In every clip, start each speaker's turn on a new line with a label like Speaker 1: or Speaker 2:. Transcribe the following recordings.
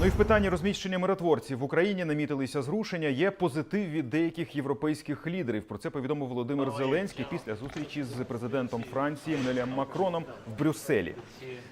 Speaker 1: Ну і в питанні розміщення миротворців в Україні намітилися зрушення. Є позитив від деяких європейських лідерів. Про це повідомив Володимир Зеленський після зустрічі з президентом Франції Еммануелем Макроном в Брюсселі.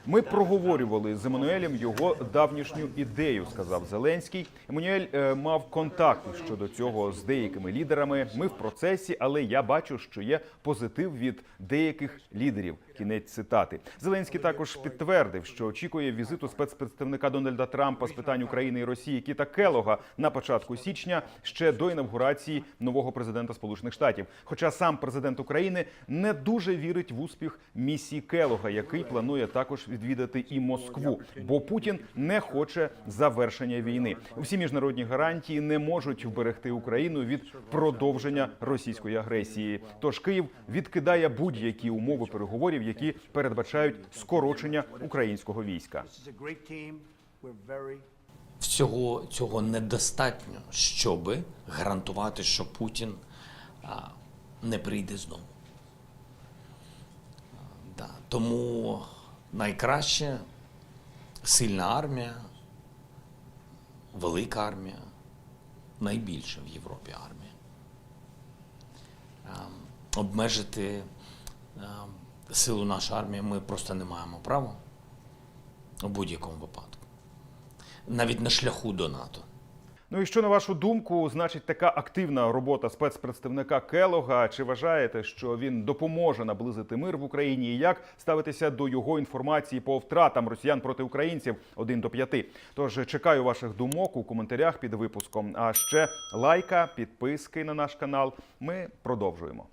Speaker 1: Ми проговорювали з Еммануелем його давнішню ідею, сказав Зеленський. Еммануель е, мав контакти щодо цього з деякими лідерами. Ми в процесі, але я бачу, що є позитив від деяких лідерів. Кінець цитати. Зеленський також підтвердив, що очікує візиту спецпредставника Дональда Трампа з питань України і Росії Кіта Келога на початку січня ще до інавгурації нового президента Сполучених Штатів. Хоча сам президент України не дуже вірить в успіх місії Келога, який планує також відвідати і Москву, бо Путін не хоче завершення війни. Всі міжнародні гарантії не можуть вберегти Україну від продовження російської агресії. Тож Київ відкидає будь-які умови переговорів, які передбачають скорочення українського війська.
Speaker 2: Всього цього недостатньо, щоб гарантувати, що Путін не прийде знову. Тому найкраще сильна армія, велика армія, найбільша в Європі армія. А, обмежити а, силу нашої армії ми просто не маємо права у будь-якому випадку навіть на шляху до НАТО.
Speaker 1: Ну і що на вашу думку значить така активна робота спецпредставника Келога? Чи вважаєте, що він допоможе наблизити мир в Україні? І як ставитися до його інформації по втратам росіян проти українців 1 до 5? Тож чекаю ваших думок у коментарях під випуском. А ще лайка, підписки на наш канал. Ми продовжуємо.